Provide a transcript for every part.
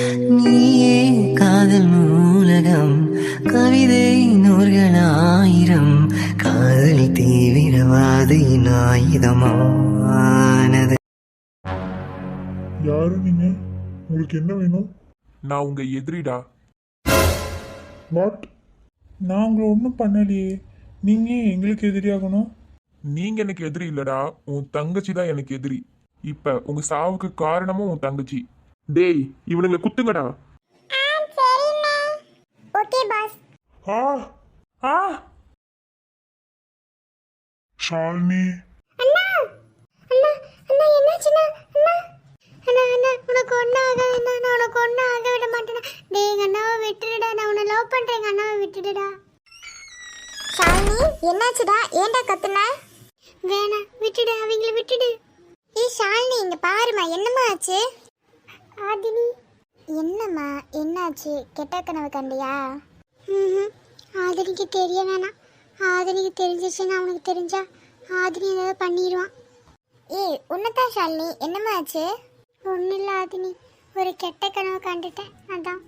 நீயே காதல் நூலகம் கவிதை நூல்களாயிரம் காதல் தீவிரவாதியின் ஆயுதமானது யாரு நீங்க? உங்களுக்கு என்ன வேணும்? நான் உங்க எதிரிடா. வாட் நான் உங்களை ஒன்றும் பண்ணலையே. நீங்க ஏன் எங்களுக்கு எதிரியாகணும்? நீங்க எனக்கு எதிரி இல்லடா. உன் தங்கச்சி தான் எனக்கு எதிரி. இப்ப உங்க சாவுக்கு காரணமும் உன் தங்கச்சி. டேய் இவனுங்களை குத்துங்கடா. ஆ ஆ ஷாலினி. அண்ணா அண்ணா அண்ணா என்னாச்சுண்ணா? அண்ணா அண்ணா அண்ணா உனக்கு ஒன்றும் ஆகாதுண்ணா நான் உனக்கு ஒன்றும் ஆக விட மாட்டேனா டேய் எங்கள் அண்ணாவை விட்டுடுடா நான் உன்னை லவ் பண்ணுறேன் எங்கள் அண்ணாவை விட்டுடுடா. ஷாலினி என்னாச்சுடா? ஏன்டா கத்துன? வேணாம் விட்டுடு அவங்கள விட்டுடு. ஏய் ஷாலினி இங்க பாருமா என்னம்மா ஆச்சு? ஆதினி. என்னம்மா என்னாச்சு? கெட்ட கனவு கண்டியா? ம் ஆதினிக்கு தெரிய வேணாம். ஆதினிக்கு தெரிஞ்சிச்சுன்னா அவனுக்கு தெரிஞ்சா ஆதினி ஏதாவது பண்ணிடுவான். ஏய் உன்னதான் ஷாலினி. என்னம்மா ஆச்சு? ஒன்றும் இல்லை ஆதினி. ஒரு கெட்ட கனவு கண்டுட்டேன். அதான்.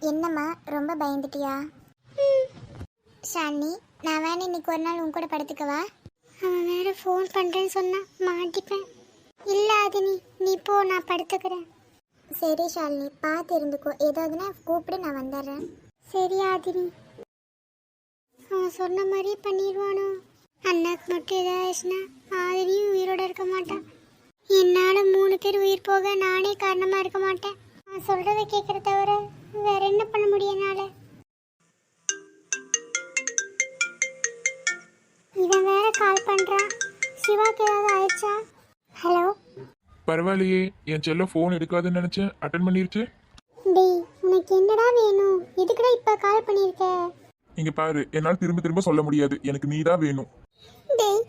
என்னம்மா ரொம்ப பயந்துட்டியா? ஷாலினி நான் வேணா இன்னைக்கு ஒரு நாள் உன் கூட படுத்துக்கவா? அவன் வேற ஃபோன் பண்ணுறேன்னு சொன்னான். மாட்டிப்பேன். இல்லை ஆதினி நீ போ நான் படுத்துக்கிறேன். சரி ஷாலினி. பார்த்து இருந்துக்கோ. ஏதாவதுன்னா கூப்பிடு நான் வந்துடுறேன். சரி ஆதினி. அவன் சொன்ன மாதிரியே பண்ணிடுவானோ? அண்ணாக்கு மட்டும் ஏதாச்சுன்னா ஆதினியும் உயிரோட இருக்க மாட்டான். என்னால மூணு பேர் உயிர் போக நானே காரணமா இருக்க மாட்டேன். அவன் சொல்கிறத கேட்கற தவிர வேற என்ன பண்ண முடியும் என்னால்? இவன் வேற கால் பண்றான். சிவாக்கு ஏதாவது ஆயிடுச்சா? ஹலோ பரவாயில்லையே என் செல்ல ஃபோன் எடுக்காதுன்னு நினைச்சேன். அட்டன் பண்ணிருச்சு? டேய் உனக்கு என்னடா வேணும்? எதுக்குடா இப்ப கால் பண்ணிருக்க? இங்க பாரு என்னால் திரும்ப திரும்ப சொல்ல முடியாது. எனக்கு நீ தான் வேணும். டேய்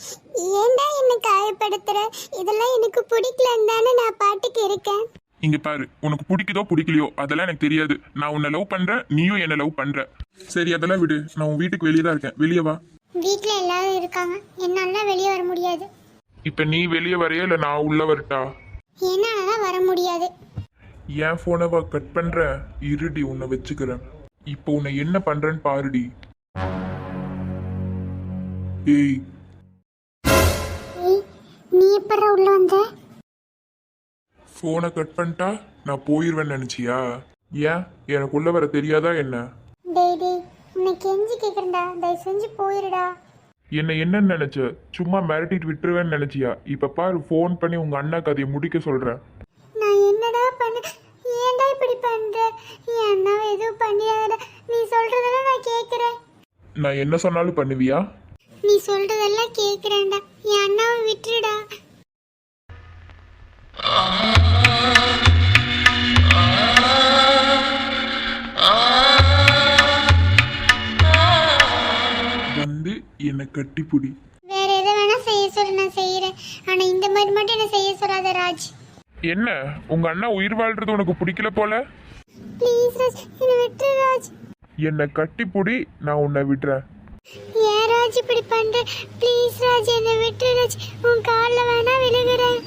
ஏன்டா என்ன காயப்படுத்துற? இதெல்லாம் எனக்கு பிடிக்கலன்னு தானே நான் பாட்டுக்கு இருக்கேன். இங்க பாரு உனக்கு பிடிக்குதோ பிடிக்கலையோ அதெல்லாம் எனக்கு தெரியாது. நான் உன்னை லவ் பண்றேன் நீயும் என்ன லவ் பண்ற. சரி அதெல்லாம் விடு. நான் உன் வீட்டுக்கு வெளியே தான் இருக்கேன். வெளியே வா. வீட்ல எல்லாரும் இருக்காங்க. என்னால வெளியே வர முடியாது. இப்ப நீ வெளியே வரையா இல்ல நான் உள்ள வரட்டா? என்னால வர முடியாது. என் போனை கட் பண்ற? இருடி உன்னை வச்சுக்கிறேன். இப்போ உன்னை என்ன பண்றேன்னு பாருடி. ஏய். ஏய் நீ எப்படா உள்ள வந்த? போனை கட் பண்ணிட்டா நான் போயிருவேன்னு நினைச்சியா? ஏன்? எனக்கு உள்ள வர தெரியாதா என்ன? டேய் டேய் உன்னை கெஞ்சி கேக்குறேன்டா. தயவு செஞ்சு போயிருடா. என்ன என்னன்னு நினைச்ச சும்மா மிரட்டிட்டு விட்டுருவேன்னு நினைச்சியா? இப்ப பாரு ஃபோன் பண்ணி உங்க அண்ணா கதையை முடிக்க சொல்றேன். நான் என்னடா பண்ண? ஏன்டா இப்படி பண்ற? என் அண்ணாவை எதுவும் பண்ணிடாதடா. நீ சொல்றதெல்லாம் நான் கேக்குறேன். நான் என்ன சொன்னாலும் பண்ணுவியா? நீ சொல்றதெல்லாம் கேக்குறேன்டா. என் அண்ணாவை விட்டுடுடா என்னை கட்டிப்புடி. வேற எதை வேணா செய்ய சொல்லு நான் செய்யறேன். ஆனா இந்த மாதிரி மட்டும் என்ன செய்ய சொல்லாத ராஜ். என்ன? உங்க அண்ணா உயிர் வாழ்றது உனக்கு பிடிக்கல போல? ப்ளீஸ் ராஜ் என்னை விட்டுரு ராஜ். என்னை கட்டிப்புடி நான் உன்னை விடுறேன். ஏன் ராஜ் இப்படி பண்ற? ப்ளீஸ் ராஜ் என்னை விட்டுரு ராஜ். உன் காலில் வேணா விழுகிறேன்.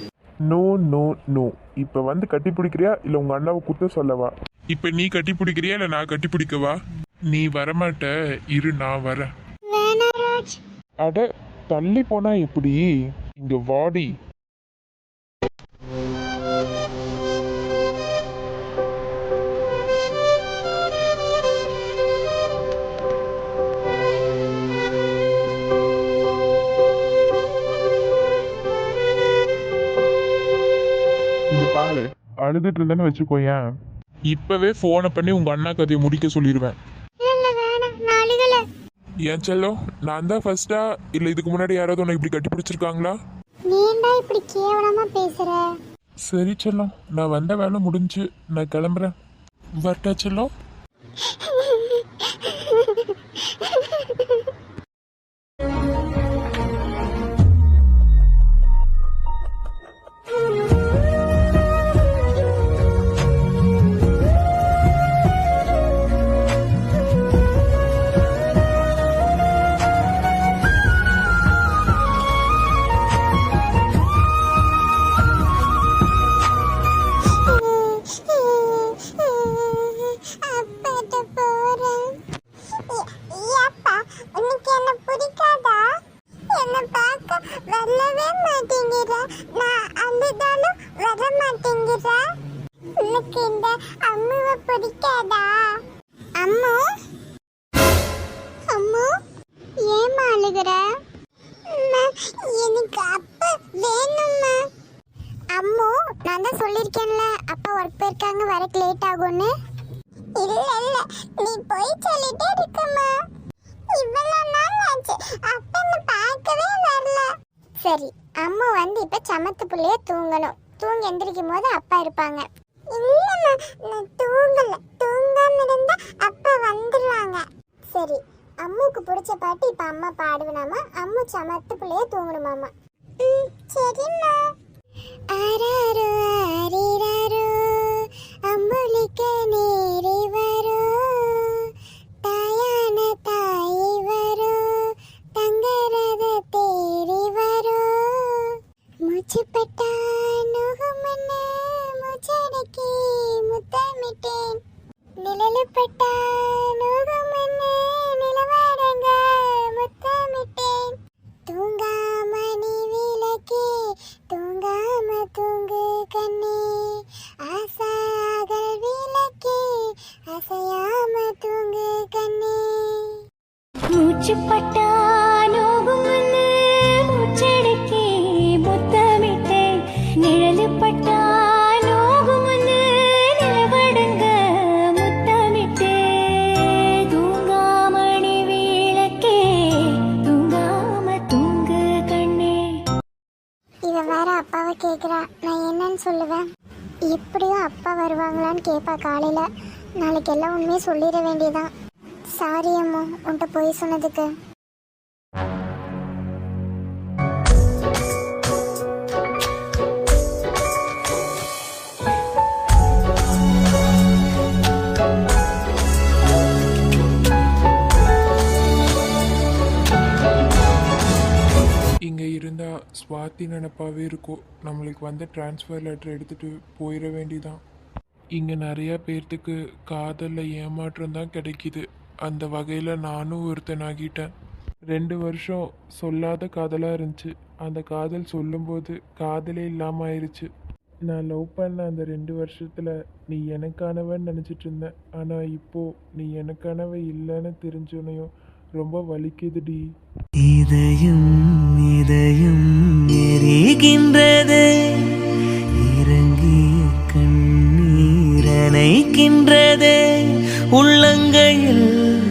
நோ நோ நோ இப்ப வந்து கட்டி பிடிக்கிறியா இல்ல உங்க அண்ணாவை குத்த சொல்லவா? இப்ப நீ கட்டி பிடிக்கிறியா இல்ல நான் கட்டி பிடிக்கவா நீ வரமாட்ட. இரு நான் வரேன். ஆச்சு அட தள்ளி போனா எப்படி? இங்க வாடி. பாரு அழுதுட்டு இருந்தேன்னு வச்சுக்கோயேன். இப்பவே போனை பண்ணி உங்க அண்ணா கதையை முடிக்க சொல்லிடுவேன் இல்ல இல்ல வேணாம் நான் அழுகல ஏன் செல்லம் நான் தான் ஃபர்ஸ்டா இல்ல இதுக்கு முன்னாடி யாராவது உன்னை இப்படி கட்டி பிடிச்சிருக்காங்களா நீண்டா இப்படி கேவலமா பேசுற? சரி செல்லம் நான் வந்த வேலை முடிஞ்சு நான் கிளம்புறேன். வரட்டா செல்லம் எந்திரிக்கும் போது அப்பா இருப்பாங்க. இல்லம்மா நான் தூங்கல. தூங்காம இருந்தா அப்பா வந்துருவாங்க. சரி அம்முக்கு பிடிச்ச பாட்டு இப்ப அம்மா பாடுவனாமா? அம்மு சமத்து பிள்ளைய தூங்கணுமாமா? ம் சரிம்மா. ஆராரோ ஆரிராரோ அம்புலிக்க நேரி வரோ. தாயான தாய் வரோ தங்கரத தேரி வரோ. மூச்சுப்பட்டா முத்தமிட்டேன் நிழலுப்பட்டா நோகமன்னு நிலவடங்க முத்தமிட்டேன். தூங்காம நீ விளக்கே தூங்காம தூங்கு கண்ணே. ஆசாகல் விளக்கே அசையாம தூங்கு கண்ணே. நாளைக்கு எல்லாம் உண்மையை சொல்லிட வேண்டியதான் சாரி அம்மா உன்கிட்ட போய் சொன்னதுக்கு. இங்கே இருந்தால் ஸ்வாதி நினப்பாகவே இருக்கும். நம்மளுக்கு வந்து ட்ரான்ஸ்ஃபர் லெட்டர் எடுத்துகிட்டு போயிட வேண்டியதான் இங்கே நிறையா பேர்த்துக்கு காதலில் ஏமாற்றம் தான் கிடைக்கிது. அந்த வகையில் நானும் ஒருத்தன் ஆகிட்டேன் ரெண்டு வருஷம் சொல்லாத காதலாக இருந்துச்சு. அந்த காதல் சொல்லும்போது காதலே இல்லாமல் ஆயிடுச்சு நான் லவ் பண்ண அந்த ரெண்டு வருஷத்தில் நீ எனக்கானவன் நினச்சிட்டு இருந்தேன். ஆனால் இப்போது நீ எனக்கானவ இல்லைன்னு தெரிஞ்சோனையும் ரொம்ப வலிக்குதுடி. இதையும் இதையும் எரிகின்றது. நின்றதே. உள்ளங்கையில்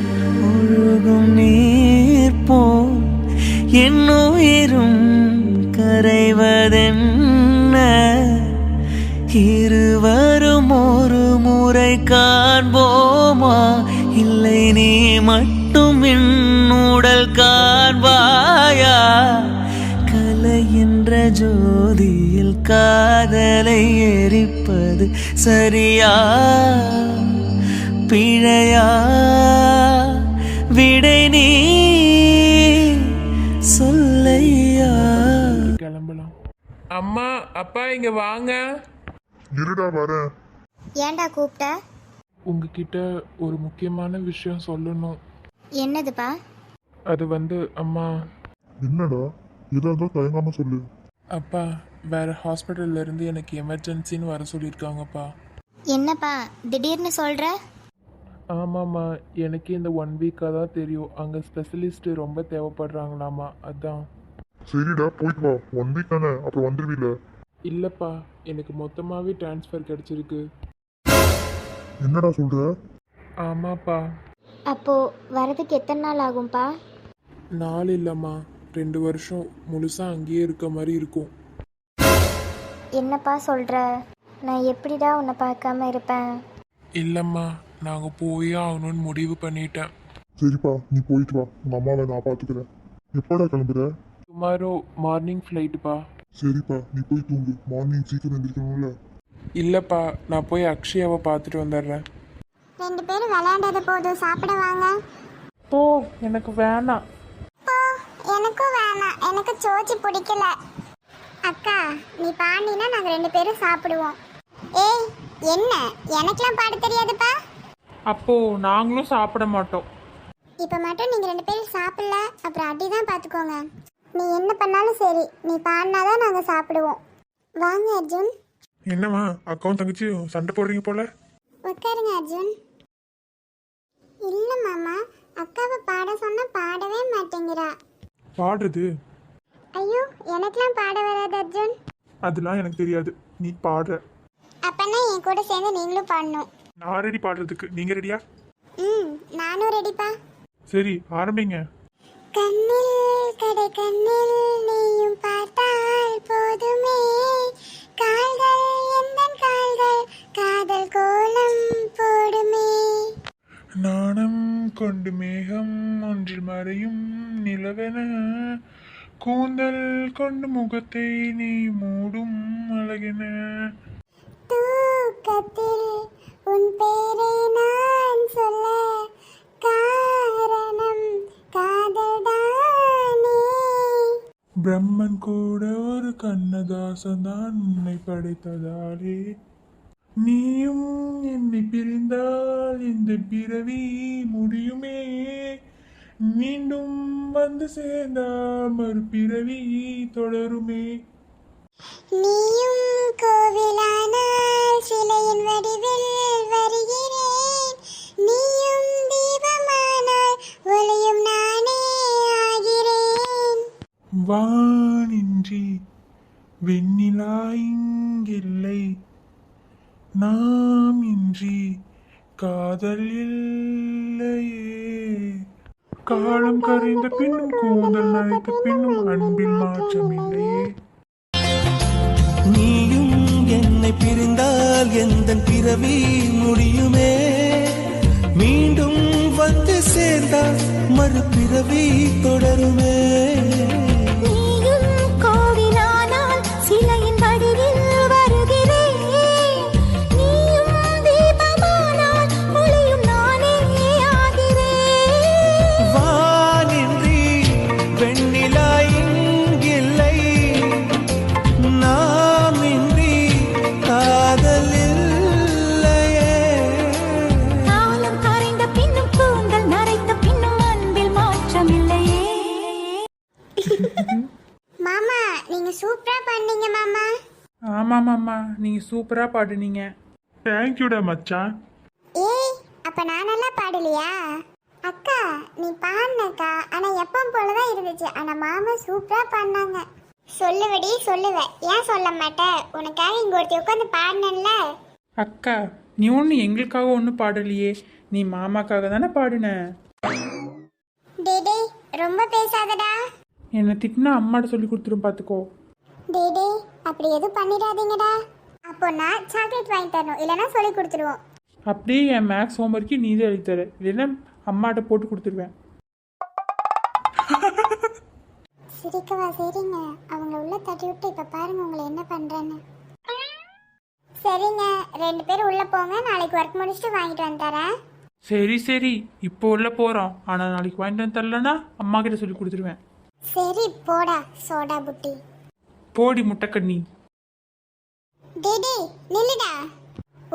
ஒழுகும் நீர் போல் என் உயிரும் கரைவதென்ன? இருவரும் ஒரு முறை காண்போமா? இல்லை நீ மட்டும் என் உடல் காண்பாயா? கலை என்ற ஜோதியில் காதலை எரிப்பது சரியா? பிழையா? விடை நீ சொல்லையா? கிளம்பலாம். அம்மா அப்பா இங்க வாங்க. இருடா வரேன். ஏன்டா கூப்பிட்ட? உங்ககிட்ட ஒரு முக்கியமான விஷயம் சொல்லணும். என்னதுப்பா? அது வந்து அம்மா. என்னடா? எதா இருந்தாலும் தயங்காம சொல்லு. அப்பா வேற ஹாஸ்பிட்டல்ல இருந்து எனக்கு எமர்ஜென்சின்னு வர சொல்லியிருக்காங்கப்பா. என்னப்பா திடீர்னு சொல்ற? ஆமாம்மா எனக்கு இந்த ஒன் வீக்காக தான் தெரியும். அங்கே ஸ்பெஷலிஸ்ட் ரொம்ப தேவைப்படுறாங்களாமா அதான். சரிடா போயிட்டு வா. ஒன் வீக் தானே அப்புறம் வந்துருவீல? இல்லைப்பா எனக்கு மொத்தமாகவே ட்ரான்ஸ்ஃபர் கிடச்சிருக்கு. என்னடா சொல்ற? ஆமாப்பா. அப்போ வரதுக்கு எத்தனை நாள் ஆகும்பா நாள் இல்லைம்மா. ரெண்டு வருஷம். முழுசாக அங்கேயே இருக்க மாதிரி இருக்கும். என்னப்பா சொல்ற? நான் எப்படிடா உன்னை பார்க்காம இருப்பேன்? இல்லைம்மா நாங்கள் போயே ஆகணும்னு முடிவு பண்ணிட்டேன். சரிப்பா நீ போயிட்டு வா. உங்க அம்மாவை நான் பாத்துக்கிறேன் எப்படா கிளம்புற? டுமாரோ மார்னிங் ஃப்ளைட்டுப்பா சரிப்பா நீ போய் தூங்கு. மார்னிங் சீக்கிரம் எந்திரிக்கணும்ல. இல்லைப்பா நான் போய் அக்ஷயாவை பார்த்துட்டு வந்துடுறேன். ரெண்டு பேரும் விளையாண்டது போதும். சாப்பிட வாங்க. ஓ எனக்கு வேணாம். போ. எனக்கும் வேணாம். எனக்கு சோச்சி பிடிக்கல. அக்கா நீ பாண்டினா நாங்க ரெண்டு பேரும் சாப்பிடுவோம். ஏய் என்ன? எனக்கெல்லாம் பாட தெரியாதுப்பா. அப்போ நாங்களும் சாப்பிட மாட்டோம். இப்போ மட்டும் நீங்க ரெண்டு பேரும் சாப்பிடல அப்புறம் அடி தான் பார்த்துக்கோங்க நீ என்ன பண்ணாலும் சரி நீ பாடினாதான் நாங்கள் சாப்பிடுவோம். வாங்க அர்ஜுன். என்னம்மா அக்காவும் தங்கச்சியும் சண்டை போடுறீங்க போல? உட்காருங்க அர்ஜுன். இல்லை மாமா அக்காவை பாட சொன்னா பாடவே மாட்டேங்கிறா. பாடுறது? ஐயோ எனக்கெல்லாம் பாட வராது அர்ஜுன். அதெல்லாம் எனக்கு தெரியாது. நீ பாடுற. அப்பனா என் கூட சேர்ந்து நீங்களும் பாடணும். நான் ரெடி பாடுறதுக்கு. நீங்க ரெடியா ம் நானும் ரெடிப்பா சரி ஆரம்பிங்க. கண்ணில் கடை கண்ணில் நீயும் பார்த்தால் போதுமே. கால்கள் எந்த கால்கள்? காதல் கோலம் போடுமே. நாணம் கொண்டு மேகம் ஒன்றில் மறையும் நிலவென. கூந்தல் கொண்டு முகத்தை நீ மூடும் அழகென. தூக்கத்தில் உன் பேரை நான் சொல்ல காரணம் காதல்தானே. பிரம்மன் கூட ஒரு கண்ணதாசன் தான் உன்னை படைத்ததாலே. நீயும் என்னை பிரிந்தால் இந்த பிறவி முடியுமே. மீண்டும் வந்து சேர்ந்தால் மறுபிறவி தொடருமே. நீயும் கோவிலானால் சிலையின் வடிவில் வருகிறேன். நீயும் தீபமானால் ஒளியும் நானே ஆகிறேன். வானின்றி வெண்ணிலா இங்கில்லை. நாம் இன்றி காதல் இல்லையே. காலம் கரைந்த பின்னும் கூந்தல் நரைத்த பின்னும் அன்பில் மாற்றமில்லையே. நீயும் என்னை பிரிந்தால் எந்த பிறவி முடியுமே. மீண்டும் வந்து சேர்ந்தால் மறுபிறவி தொடருமே. சூப்பராக பாடுனீங்க. தேங்க்யூடா மச்சான். ஏய் அப்ப நான் நல்லா பாடலையா? அக்கா நீ பாடினக்கா ஆனா எப்பவும் போலதான் இருந்துச்சு. ஆனா மாமா சூப்பரா பாடினாங்க. சொல்லுவடி சொல்லுவ. ஏன் சொல்ல மாட்ட? உனக்காக இங்க ஒருத்தி உட்காந்து பாடினேன்ல. அக்கா நீ ஒன்று எங்களுக்காக ஒன்றும் பாடலையே. நீ மாமாக்காக தானே பாடின? டேய் டேய் ரொம்ப பேசாதடா. என்னை திட்டினா அம்மாட்ட சொல்லி கொடுத்துரும் பார்த்துக்கோ டேய் டேய் அப்படி எதுவும் பண்ணிடாதீங்கடா. அப்போ நான் சாக்லேட் வாங்கி தரணும். இல்லைன்னா சொல்லி கொடுத்துருவோம். அப்படியே என் மேக்ஸ் ஹோம்ஒர்க்கு நீ தான் எழுதித்தர இல்லைன்னா அம்மாட்ட போட்டு கொடுத்துருவேன். சிரிக்கவா சரிங்க. அவங்க உள்ள தட்டி விட்டு இப்ப பாருங்க உங்களை என்ன பண்றேன்னு. சரிங்க. ரெண்டு பேரும் உள்ள போங்க. நாளைக்கு ஒர்க் முடிச்சுட்டு வாங்கிட்டு வந்து தரேன் சரி சரி. இப்போ உள்ள போகிறோம் ஆனால் நாளைக்கு வாங்கிட்டு வந்து தரலன்னா அம்மா கிட்ட சொல்லி கொடுத்துருவேன். சரி போடா சோடா புட்டி. போடி முட்டைக்கண்ணி. டேய் நில்லுடா.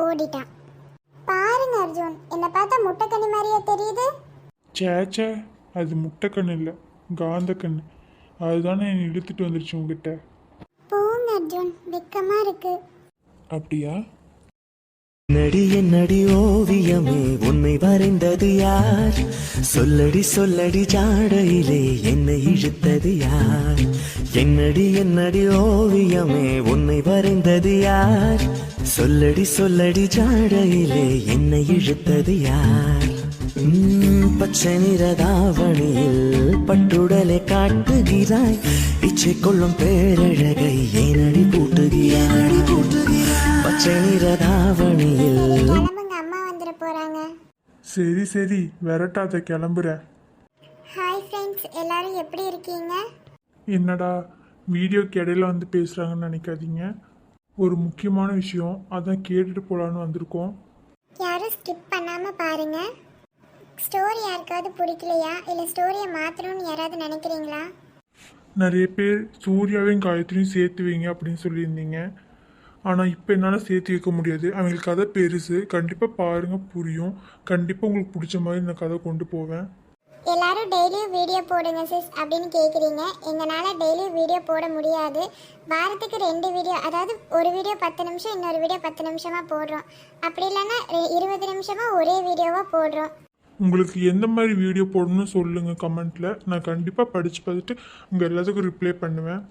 ஓடிட்டான். பாருங்க அர்ஜுன் என்னை பார்த்தா முட்டைக்கண்ணி மாதிரியே தெரியுது? சேச்சே அது முட்டைக்கண்ணு இல்லை காந்தக்கண்ணு. அதுதானே என்னை இழுத்துட்டு வந்துருச்சு உங்ககிட்ட போங்க அர்ஜுன் வெக்கமா இருக்கு. அப்படியா? நடி என்னடி ஓவியமே உன்னை வரைந்தது யார்? சொல்லடி சொல்லடி ஜாடையிலே என்னை இழுத்தது யார்? என்னடி என்னடி ஓவியமே உன்னை வரைந்தது யார்? சொல்லடி சொல்லடி ஜாடையிலே என்னை இழுத்தது யார்? பச்சை நிறதாவணியில் பட்டுடலை காட்டுகிறாய். இச்சை கொள்ளும் பேரழகை ஏனடி பூட்டுகிறாய்? பச்சை நிறதாவணியில் கிளம்புங்க அம்மா வந்துட போறாங்க. சரி சரி விரட்டாத கிளம்புறேன் ஹாய் ஃப்ரெண்ட்ஸ் எல்லாரும் எப்படி இருக்கீங்க? என்னடா வீடியோக்கு இடையில வந்து பேசுகிறாங்கன்னு நினைக்காதீங்க. ஒரு முக்கியமான விஷயம் அதான் கேட்டுட்டு போகலான்னு வந்திருக்கோம். யாரும் ஸ்கிப் பண்ணாம பாருங்க. ஸ்டோரி யாருக்காவது பிடிக்கலையா? இல்ல ஸ்டோரியை மாத்தணும்னு யாராவது நினைக்கிறீங்களா? நிறைய பேர் சூர்யாவையும் காயத்ரியும் சேர்த்து வைங்க அப்படின்னு சொல்லியிருந்தீங்க. ஆனால் இப்போ என்னால் சேர்த்து வைக்க முடியாது. அவங்களுக்கு கதை பெருசு. கண்டிப்பாக பாருங்கள் புரியும். கண்டிப்பாக உங்களுக்கு பிடிச்ச மாதிரி இந்த கதை கொண்டு போவேன். எல்லாரும் டெய்லியும் வீடியோ போடுங்க சிஸ் அப்படின்னு கேட்குறீங்க எங்களால் டெய்லியும் வீடியோ போட முடியாது. வாரத்துக்கு ரெண்டு வீடியோ அதாவது ஒரு வீடியோ பத்து நிமிஷம் இன்னொரு வீடியோ பத்து நிமிஷமாக போடுறோம். அப்படி இல்லைன்னா இருபது நிமிஷமாக ஒரே வீடியோவாக போடுறோம். உங்களுக்கு எந்த மாதிரி வீடியோ போடணும்னு சொல்லுங்கள் கமெண்ட்டில் நான் கண்டிப்பாக படித்து பார்த்துட்டு உங்கள் எல்லாத்துக்கும் ரிப்ளை பண்ணுவேன்.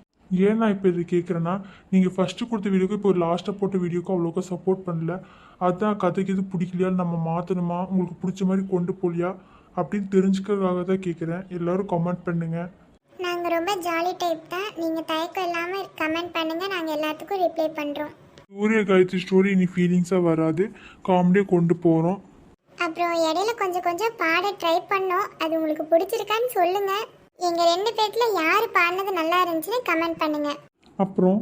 ஏன் நான் இப்போ இது கேட்குறேன்னா நீங்கள் ஃபஸ்ட்டு கொடுத்த வீடியோக்கு இப்போ லாஸ்ட்டாக போட்ட வீடியோக்கு அவ்வளோக்கா சப்போர்ட் பண்ணல. அதான் கதைக்கு இது பிடிக்கலையா நம்ம மாற்றணுமா உங்களுக்கு பிடிச்ச மாதிரி கொண்டு போகலையா அப்படின்னு தெரிஞ்சுக்கிறதுக்காக தான் கேட்குறேன் எல்லோரும் கமெண்ட் பண்ணுங்கள் நாங்கள் ரொம்ப ஜாலி டைப் தான். நீங்கள் தயக்கம் இல்லாமல் கமெண்ட் பண்ணுங்கள் நாங்கள் எல்லாத்துக்கும் ரிப்ளை பண்ணுறோம் சூரிய காயத்ரி ஸ்டோரி இனி ஃபீலிங்ஸாக வராது. காமெடியாக கொண்டு போகிறோம் அப்புறம் இடையில கொஞ்சம் கொஞ்சம் பாட ட்ரை பண்ணோம். அது உங்களுக்கு பிடிச்சிருக்கான்னு சொல்லுங்கள் எங்கள் ரெண்டு பேர்த்துல யார் பாடினது நல்லா இருந்துச்சுன்னு கமெண்ட் பண்ணுங்கள் அப்புறம்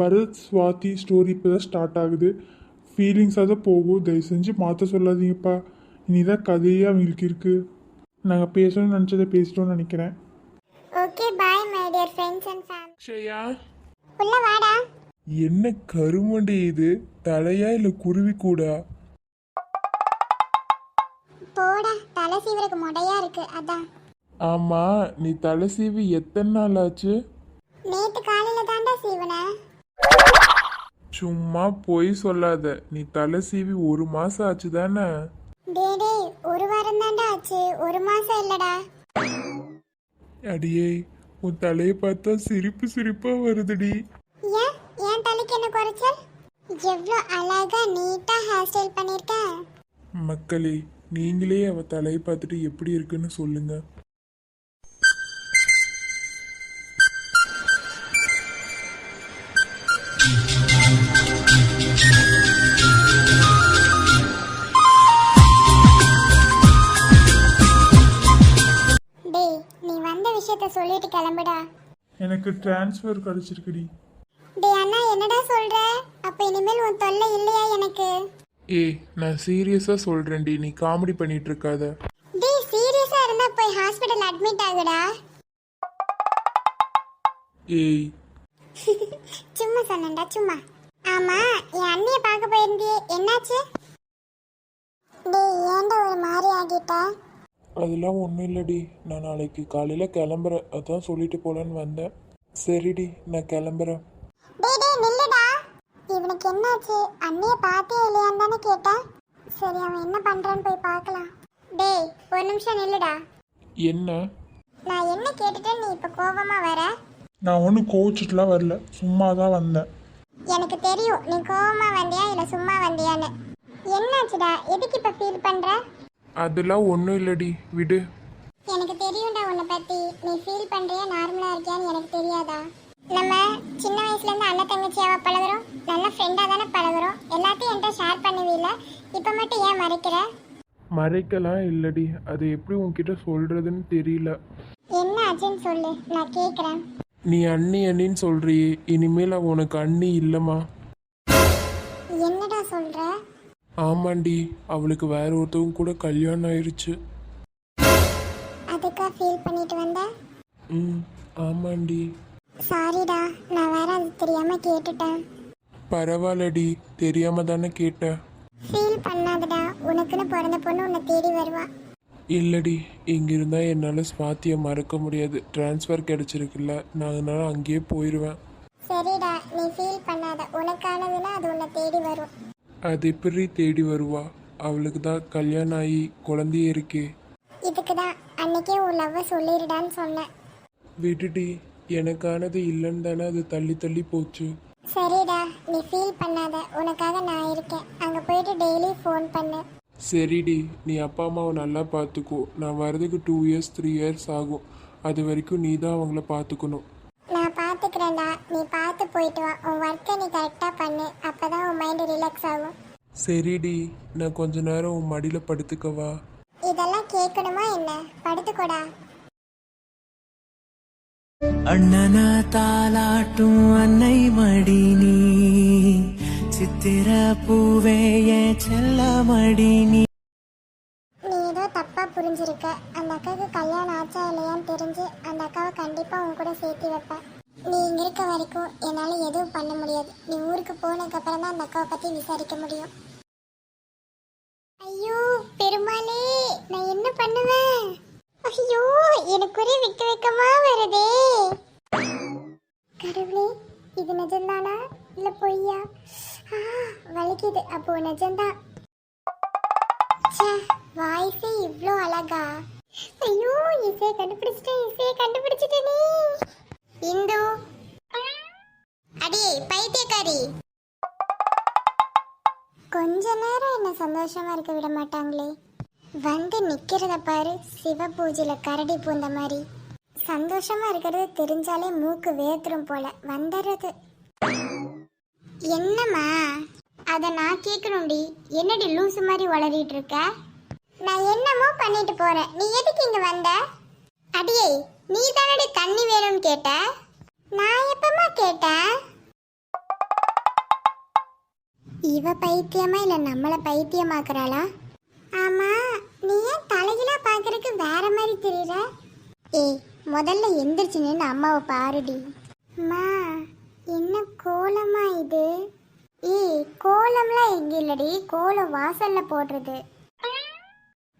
பரத் ஸ்வாதி ஸ்டோரி இப்போ தான் ஸ்டார்ட் ஆகுது ஃபீலிங்ஸாக தான் போகும். தயவு செஞ்சு மாற்ற சொல்லாதீங்கப்பா. இனிதான் கதையே அவங்களுக்கு இருக்குது நாங்கள் பேசணும்னு நினச்சதை பேசிட்டோம்னு நினைக்கிறேன். Okay bye my dear friends and family ஷேயா? உள்ள வாடா. என்ன கருமண்டி இது? தலையா இல்லை குருவி கூடா? போடா தலை சீவருக்கு மொடையா இருக்கு. அதான். ஆமா நீ தலை சீவி எத்தனை நாள் ஆச்சு நேத்து காலையில தாண்டா சீவன. சும்மா பொய் சொல்லாத. நீ தலை சீவி ஒரு மாசம் ஆச்சு தானே? டே டேய் ஒரு வாரம் தாண்டா ஆச்சு. ஒரு மாசம் இல்லடா. அடியே உன் தலையை பார்த்தா சிரிப்பு சிரிப்பா வருதுடி. ஏன்? ஏன் தலைக்கு என்ன குறைச்சல்? எவ்வளோ அழகா நீட்டா ஹேர் ஸ்டைல் பண்ணிருக்க மக்களே நீங்களே அவ தலையை பார்த்துட்டு எப்படி இருக்குன்னு சொல்லுங்க. விஷயத்த சொல்லிட்டு கிளம்புடா. எனக்கு ட்ரான்ஸ்ஃபர் கிடச்சிருக்குடி. டேய் அண்ணா என்னடா சொல்ற? அப்ப இனிமேல் உன் தொல்லை இல்லையா எனக்கு? ஏய் நான் சீரியஸா சொல்றேன்டி. நீ காமெடி பண்ணிட்டு இருக்காத டேய் சீரியஸா இருந்தா போய் ஹாஸ்பிடல் அட்மிட் ஆகுடா. ஏய். சும்மா சொன்னேன்டா சும்மா. ஆமா என் அண்ணிய பார்க்க போயிருந்தியே. என்னாச்சு? டேய் ஏன்டா ஒரு மாதிரி ஆகிட்ட? அதெல்லாம் ஒன்றும் இல்லடி. நான் நாளைக்கு காலையில் கிளம்புறேன் அதான் சொல்லிட்டு போகலான்னு வந்தேன். சரிடி நான் கிளம்புறேன். டேய் டேய் நில்லுடா. இவனுக்கு என்னாச்சு? அண்ணிய பாத்தியா இல்லையான்னு தானே கேட்டேன். சரி அவன் என்ன பண்றான்னு போய் பார்க்கலாம். டேய் ஒரு நிமிஷம் நில்லுடா. என்ன? நான் என்ன கேட்டுட்டு நீ இப்ப கோவமா வர? நான் ஒன்றும் கோச்சிட்டுலாம் வரல. சும்மா தான் வந்தேன். எனக்கு தெரியும் நீ கோவமா வந்தியா இல்ல சும்மா வந்தியான்னு. என்னாச்சுடா? எதுக்கு இப்ப ஃபீல் பண்ற? அதெல்லாம் ஒன்றும் இல்லடி. விடு. எனக்கு தெரியும்டா உன்னை பத்தி. நீ ஃபீல் பண்றியா நார்மலா இருக்கியான்னு எனக்கு தெரியாதா? நம்ம சின்ன வயசுல இருந்து அண்ணன் தங்கச்சியாவா பழகுறோம். நல்ல ஃப்ரெண்டா தானே பழகுறோம். எல்லாத்தையும் என்கிட்ட ஷேர் பண்ணுவீல. இப்ப மட்டும் ஏன் மறைக்கிற? மறைக்கலாம் இல்லடி. அது எப்படி உன்கிட்ட சொல்கிறதுன்னு தெரியல. என்ன ஆச்சுன்னு சொல்லு? நான் கேக்குறேன். நீ அண்ணி அண்ணின்னு சொல்றியே. இனிமேல் உனக்கு அண்ணி இல்லைம்மா. என்னடா சொல்ற? ஆமாண்டி அவளுக்கு வேற ஒருத்தவங்க கூட கல்யாணம் ஆயிருச்சு. அதுக்கா ஃபீல் பண்ணிட்டு வந்த? ம் ஆமாண்டி. சாரிடா நான் வேற அது தெரியாம கேட்டுட்டேன். பரவாயில்லடி தெரியாம தானே கேட்டேன். ஃபீல் பண்ணாதடா உனக்குன்னு பிறந்த பொண்ணு உன்னை தேடி வருவா. இல்லடி இங்க இருந்தா என்னால் ஸ்வாத்தியை மறக்க முடியாது. ட்ரான்ஸ்ஃபர் கிடைச்சிருக்குல்ல நான் அதனால அங்கேயே போயிடுவேன் சரிடா நீ ஃபீல் பண்ணாத. உனக்கானதுன்னா அது உன்னை தேடி வரும். அது எப்படி தேடி வருவா. அவளுக்கு தான் கல்யாணம் ஆகி குழந்தையே இருக்கே. இதுக்கு தான் அன்னைக்கே உன் லவ்வை சொல்லிடுடான்னு சொன்னேன். விட்டுடி எனக்கானது இல்லைன்னு தானே அது தள்ளி தள்ளி போச்சு. சரிடா நீ ஃபீல் பண்ணாத. உனக்காக நான் இருக்கேன். அங்கே போயிட்டு டெய்லி ஃபோன் பண்ணு. சரிடி நீ அப்பா அம்மாவை நல்லா பார்த்துக்கோ. நான் வர்றதுக்கு டூ இயர்ஸ் த்ரீ இயர்ஸ் ஆகும். அது வரைக்கும் நீ தான் அவங்கள பார்த்துக்கணும். நான் பார்த்துக்கிறேன்டா. நீ பார்த்து போயிட்டு வா. உன் ஒர்க்கை நீ கரெக்டாக பண்ணு. அப்போ தான் உன் மைண்டு ரிலாக்ஸ் ஆகும். சரிடி. நான் கொஞ்ச நேரம் உன் மடியில் படுத்துக்கவா இதெல்லாம் கேட்கணுமா என்ன? படுத்துக்கோடா. அண்ணன தாலாட்டும் அன்னை மடி நீ. சித்திர பூவே என் செல்ல மடி நீ. நீ ஏதோ தப்பாக புரிஞ்சிருக்க. அந்த அக்காவுக்கு கல்யாணம் ஆச்சா இல்லையான்னு தெரிஞ்சு அந்த அக்காவை கண்டிப்பாக உன் கூட சேர்த்து வைப்பேன். நீ இங்கே இருக்க வரைக்கும் என்னால் எதுவும் பண்ண முடியாது. நீ ஊருக்கு போனதுக்கப்புறம் தான் அந்த அக்காவை பற்றி விசாரிக்க முடியும். ஐயோ பெருமாளே நான் என்ன பண்ணுவேன்? ஐயோ எனக்கு ஒரே விட்டு வைக்கமா வருதே. கடவுளே இது நிஜம்தானா? இல்ல பொய்யா? ஆ, வலிக்குது. அப்போ நிஜம்தான். வாய்ஸே இவ்வளோ அழகா. ஐயோ இசையை கண்டுபிடிச்சிட்டேன் இசையை கண்டுபிடிச்சிட்டேனே. இந்து. அடியே பைத்தியக்காரி. கொஞ்ச நேரம் என்ன சந்தோஷமா இருக்க விட மாட்டாங்களே. வந்து நிக்கிறத பாரு சிவ பூஜையில கரடி பூந்த மாதிரி. சந்தோஷமா இருக்கிறது தெரிஞ்சாலே மூக்கு வேத்துரும் போல வந்துடுறது. என்னம்மா? அத நான் கேட்கணும்டி என்னடி லூசு மாதிரி வளரிட்டு இருக்க? நான் என்னமோ பண்ணிட்டு போறேன். நீ எதுக்கு இங்க வந்த? அடியே நீ தானடி தண்ணி வேணும்னு கேட்ட? நான் எப்பமா கேட்டேன் இவ பைத்தியமா இல்ல நம்மள பைத்தியமாக்குறாளா? ஆமா நீ ஏன் தலைகிலா பாக்குறதுக்கு வேற மாதிரி தெரியற ஏய் முதல்ல எந்திரிச்சு நின்று அம்மாவை பாருடி. அம்மா என்ன கோலமா இது? ஏய் கோலம்லாம் எங்க இல்லடி? கோலம் வாசல்ல போடுறது.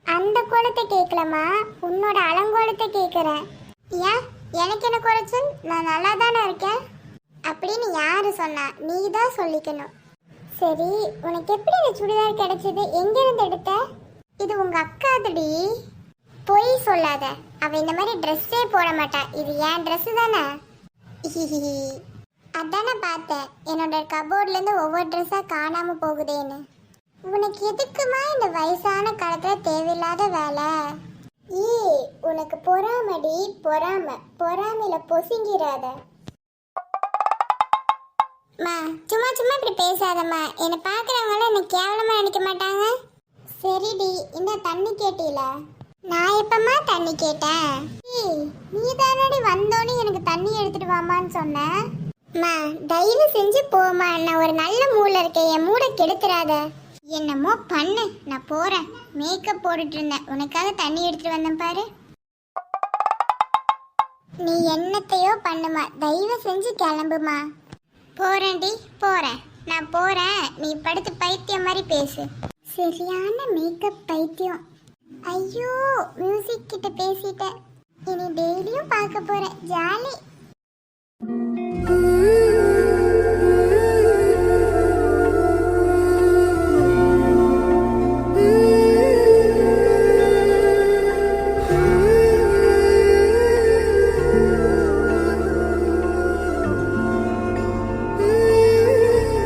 அந்த கோலத்தை கேட்கலம்மா உன்னோட அலங்கோலத்தை கேட்குறேன் ஏன்? எனக்கு என்ன குறைச்சல் நான் நல்லா தானே இருக்கேன். அப்படின்னு யாரு சொன்னா நீ தான் சொல்லிக்கணும். சரி உனக்கு எப்படி இந்த சுடிதார் கிடைச்சது? எங்கேருந்து எடுத்த? இது உங்க அக்காதுடி. பொய் சொல்லாத. அவ இந்த மாதிரி ட்ரெஸ்ஸே போட மாட்டா. இது என் ட்ரெஸ் தானே? அதானே பார்த்தேன். என்னோட கபோர்ட்ல இருந்து ஒவ்வொரு ட்ரெஸ்ஸா காணாம போகுதேன்னு. உனக்கு எதுக்குமா இந்த வயசான காலத்துல தேவையில்லாத வேலை? ஏ உனக்கு பொறாமடி பொறாம. பொறாமையில பொசுங்கிறாத மா சும்மா சும்மா இப்படி பேசாதம்மா. என்னை பார்க்குறவங்களும் என்னை கேவலமாக நினைக்க மாட்டாங்க. சரிடி இந்த தண்ணி கேட்டீல. நான் எப்பமா தண்ணி கேட்டேன்? ஏய், நீ தானடி வந்தோடனே எனக்கு தண்ணி எடுத்துட்டு வாமான்னு சொன்னேன் அம்மா தயவு செஞ்சு போமா நான் ஒரு நல்ல மூளை இருக்கேன். என் மூளை கெடுத்துறாத. என்னமோ பண்ணு. நான் போறேன். மேக்கப் போட்டுட்டு இருந்தேன் உனக்காக தண்ணி எடுத்துட்டு வந்தேன் பாரு. நீ என்னத்தையோ பண்ணுமா. தயவு செஞ்சு கிளம்புமா. போறேன்டி. போறேன். நான் போறேன். நீ படுத்து பைத்தியம் மாதிரி பேசு. சரியான மேக்கப் பைத்தியம். ஐயோ மியூசிக் கிட்ட பேசிட்டேன். இனி டெய்லியும் பார்க்க போறேன். ஜாலி.